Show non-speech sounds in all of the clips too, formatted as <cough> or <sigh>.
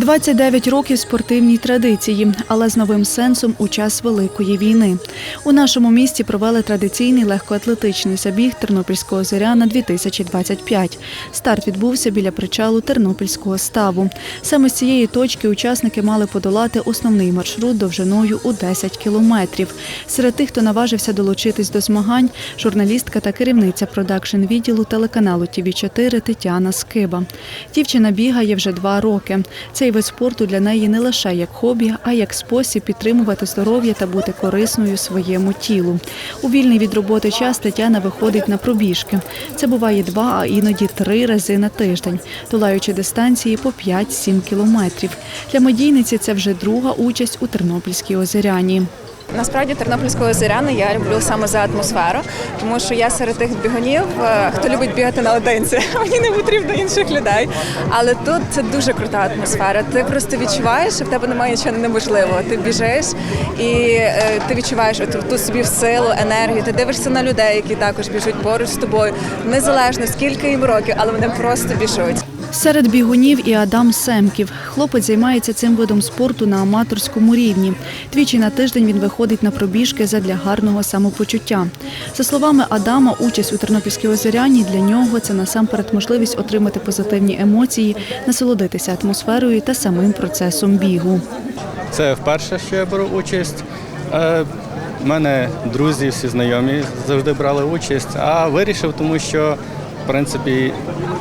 29 років спортивній традиції, але з новим сенсом у час Великої війни. У нашому місті провели традиційний легкоатлетичний забіг Тернопільського зоряна 2025. Старт відбувся біля причалу Тернопільського ставу. Саме з цієї точки учасники мали подолати основний маршрут довжиною у 10 кілометрів. Серед тих, хто наважився долучитись до змагань, журналістка та керівниця продакшн відділу телеканалу ТВ 4 Тетяна Скиба. Дівчина бігає вже два роки. Цей вид спорту для неї не лише як хобі, а як спосіб підтримувати здоров'я та бути корисною своєму тілу. У вільний від роботи час Тетяна виходить на пробіжки. Це буває два, а іноді три рази на тиждень, долаючи дистанції по 5-7 кілометрів. Для медійниці це вже друга участь у Тернопільській озеряні. Насправді Тернопільського зоряни я люблю саме за атмосферу, тому що я серед тих бігунів, е, хто любить бігати наодинці. <laughs> Мені не потрібно інших людей. Але тут це дуже крута атмосфера. Ти просто відчуваєш, що в тебе немає нічого неможливого. Ти біжиш і е, ти відчуваєш оту ту собі силу, енергію. Ти дивишся на людей, які також біжуть поруч з тобою. Незалежно скільки їм років, але вони просто біжуть. Серед бігунів і Адам Семків. Хлопець займається цим видом спорту на аматорському рівні. Двічі на тиждень він виходить на пробіжки задля гарного самопочуття. За словами Адама, участь у Тернопільській озеряні для нього це насамперед можливість отримати позитивні емоції, насолодитися атмосферою та самим процесом бігу. Це вперше, що я беру участь. Е, У мене друзі, всі знайомі завжди брали участь, а вирішив, тому що принципі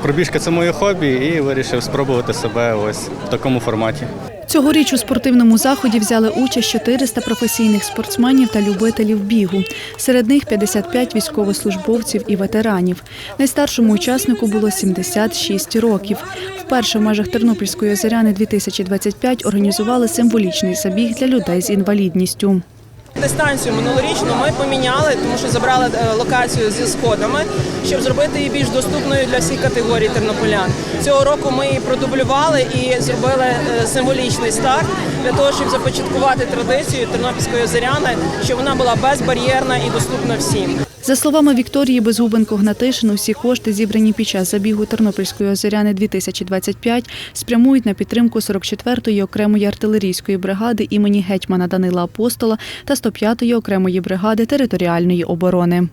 пробіжка це моє хобі, і вирішив спробувати себе ось в такому форматі. Цьогоріч у спортивному заході взяли участь 400 професійних спортсменів та любителів бігу. Серед них 55 військовослужбовців і ветеранів. Найстаршому учаснику було 76 років. Вперше в межах Тернопільської озеряни 2025 організували символічний забіг для людей з інвалідністю. Дистанцію минулорічну ми поміняли, тому що забрали е, локацію зі сходами, щоб зробити її більш доступною для всіх категорій тернополян. Цього року ми її продублювали і зробили е, символічний старт для того, щоб започаткувати традицію тернопільської озеряни, щоб вона була безбар'єрна і доступна всім. За словами Вікторії Безгубенко-Гнатишин, усі кошти, зібрані під час забігу Тернопільської озеряни 2025, спрямують на підтримку 44-ї окремої артилерійської бригади імені гетьмана Данила Апостола та 105-ї окремої бригади територіальної оборони.